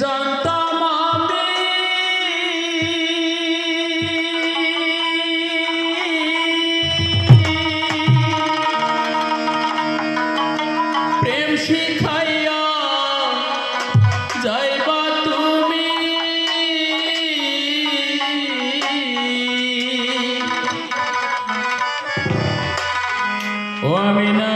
জানতাম আমি প্রেম শিখাইয়া যাইবা তুমি। ও আমি না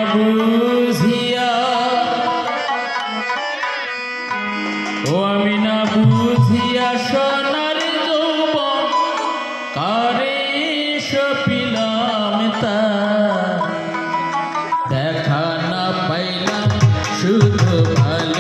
দেখা না পাইলাম শুধু ভালো